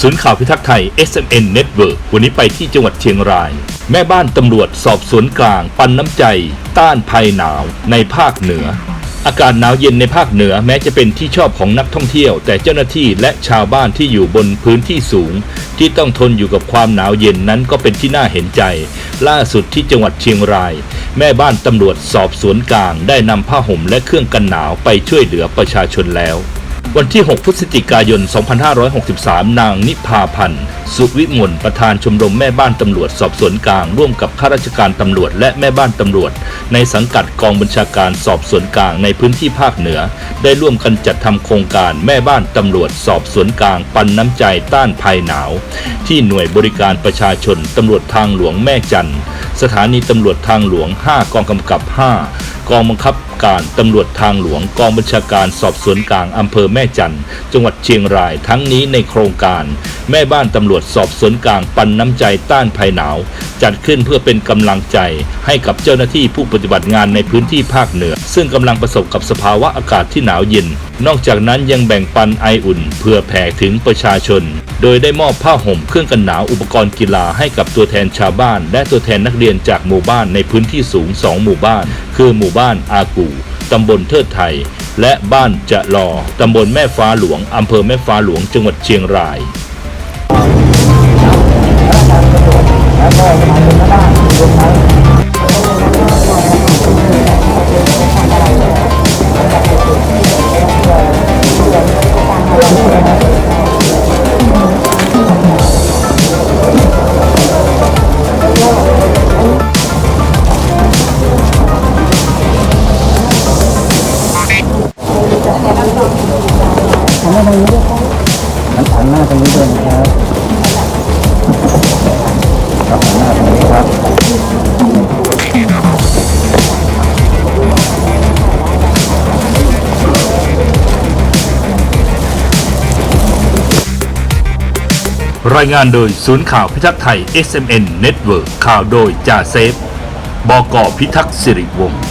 ศูนย์ข่าวพิทักษ์ไทย SMN Network วันนี้ไปที่จังหวัดเชียงราย แม่บ้านตำรวจสอบสวนกลาง ปันน้ำใจ ต้านภัยหนาวในภาคเหนือ อากาศหนาวเย็นในภาคเหนือแม้จะเป็นที่ชอบของนักท่องเที่ยว แต่เจ้าหน้าที่และชาวบ้านที่อยู่บนพื้นที่สูง ที่ต้องทนอยู่กับความหนาวเย็นนั้นก็เป็นที่น่าเห็นใจ ล่าสุดที่จังหวัดเชียงราย แม่บ้านตำรวจสอบสวนกลาง ได้นำผ้าห่มและเครื่องกันหนาวไปช่วยเหลือประชาชนแล้ว วันที่ 6 พฤศจิกายน 2563 นางนิพาพันธ์ สุวิมลประธานชมรมแม่บ้านตำรวจสอบสวนกลาง ร่วมกับข้าราชการตำรวจและแม่บ้านตำรวจ ในสังกัดกองบัญชาการสอบสวนกลางในพื้นที่ภาคเหนือ ได้ร่วมกันจัดทำโครงการแม่บ้านตำรวจสอบสวนกลาง ปันน้ำใจต้านภัยหนาว ที่หน่วยบริการประชาชนตำรวจทางหลวงแม่จันทร์สถานีตำรวจทางหลวง 5 กองกำกับ 5 กองบังคับการตำรวจทางหลวงกองบัญชาการสอบสวนกลางอำเภอแม่จันทร์จังหวัดเชียงรายทั้งนี้ในโครงการ แม่บ้านตำรวจสอบสวนกลางปันน้ำใจต้านภัยหนาว จัดขึ้นเพื่อเป็นกำลังใจให้กับเจ้าหน้าที่ผู้ปฏิบัติงานในพื้นที่ภาคเหนือ ซึ่งกำลังประสบกับสภาวะอากาศที่หนาวเย็น นอกจากนั้นยังแบ่งปันไออุ่น เพื่อแผ่ถึงประชาชน โดยได้มอบผ้าห่มเครื่องกันหนาวอุปกรณ์กีฬาให้กับตัวแทนชาวบ้าน และตัวแทนนักเรียนจากหมู่บ้านในพื้นที่สูง 2 หมู่บ้าน คือหมู่บ้านอากูตำบลเทิดไทย และบ้านจะรอตำบลแม่ฟ้าหลวงอำเภอแม่ฟ้าหลวงจังหวัดเชียงรายหัน หน้าตรงนี้ด้วยนะครับ ครับหันหน้าตรงนี้ครับรายงานโดยศูนย์ข่าวพิทักษ์ไทย SMN Network ข่าวโดยจ่าเซฟ บกพิทักษ์สิริวงศ์